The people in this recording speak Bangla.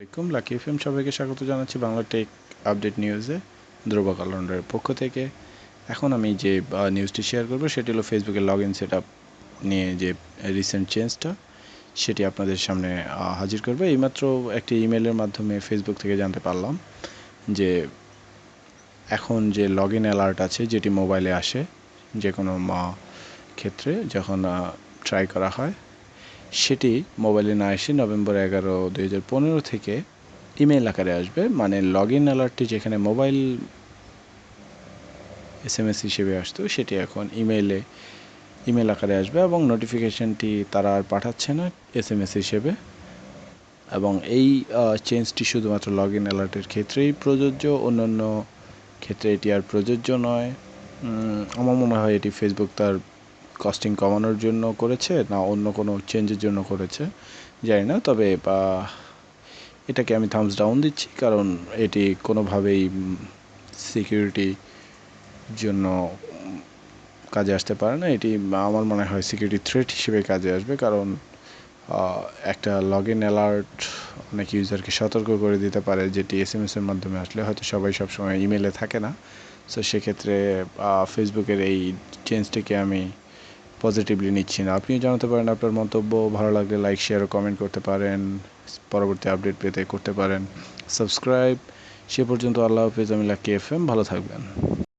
আসসালামাইকুম লাকি এফএম সবাইকে স্বাগত জানাচ্ছি বাংলা টেক আপডেট নিউজে ধ্রুব কালন্ডারের পক্ষ থেকে। এখন আমি যে নিউজটি শেয়ার করব, সেটি হলো ফেসবুকের লগ ইন সেট আপ নিয়ে যে রিসেন্ট চেঞ্জটা সেটি আপনাদের সামনে হাজির করবে। এইমাত্র একটি ইমেলের মাধ্যমে ফেসবুক থেকে জানতে পারলাম যে, এখন যে লগ ইন অ্যালার্ট আছে, যেটি মোবাইলে আসে যে কোনো ক্ষেত্রে, যখন ট্রাই করা হয় সেটি মোবাইলে না এসে নভেম্বর এগারো, দুই হাজার পনেরো থেকে ইমেল আকারে আসবে। মানে লগ ইন অ্যালার্টটি যেখানে মোবাইল এস এম এস হিসেবে আসতো, সেটি এখন ইমেইলে ইমেল আকারে আসবে এবং নোটিফিকেশানটি তারা আর পাঠাচ্ছে না এস এম এস হিসেবে। এবং এই চেঞ্জটি শুধুমাত্র লগ ইন অ্যালার্টের ক্ষেত্রেই প্রযোজ্য, অন্যান্য ক্ষেত্রে এটি আর প্রযোজ্য নয়। আমার মনে হয় এটি ফেসবুক তার কস্টিং কমানোর জন্য করেছে না অন্য কোনো চেঞ্জের জন্য করেছে, জানি না, তবে এটাকে আমি থামস ডাউন দিচ্ছি, কারণ এটি কোনোভাবেই সিকিউরিটি জন্য কাজে আসতে পারে না। এটি, আমার মনে হয় সিকিউরিটি থ্রেট হিসেবে কাজে আসবে, কারণ একটা লগ ইন অ্যালার্ট অনেক ইউজারকে সতর্ক করে দিতে পারে, যেটি এস এম এসের মাধ্যমে আসলে হয়তো সবাই সবসময় ইমেলে থাকে না। সো সেক্ষেত্রে ফেসবুকের এই চেঞ্জটিকে আমি পজিটিভলি নিচ্ছি না। আপনিও জানাতে পারেন আপনার মন্তব্য। ভালো লাগলে লাইক শেয়ার ও কমেন্ট করতে পারেন। পরবর্তী আপডেট পেতে করতে পারেন। সাবস্ক্রাইব সে পর্যন্ত আল্লাহ হাফিজ, আমি লাকি এফ এম ভালো থাকবেন।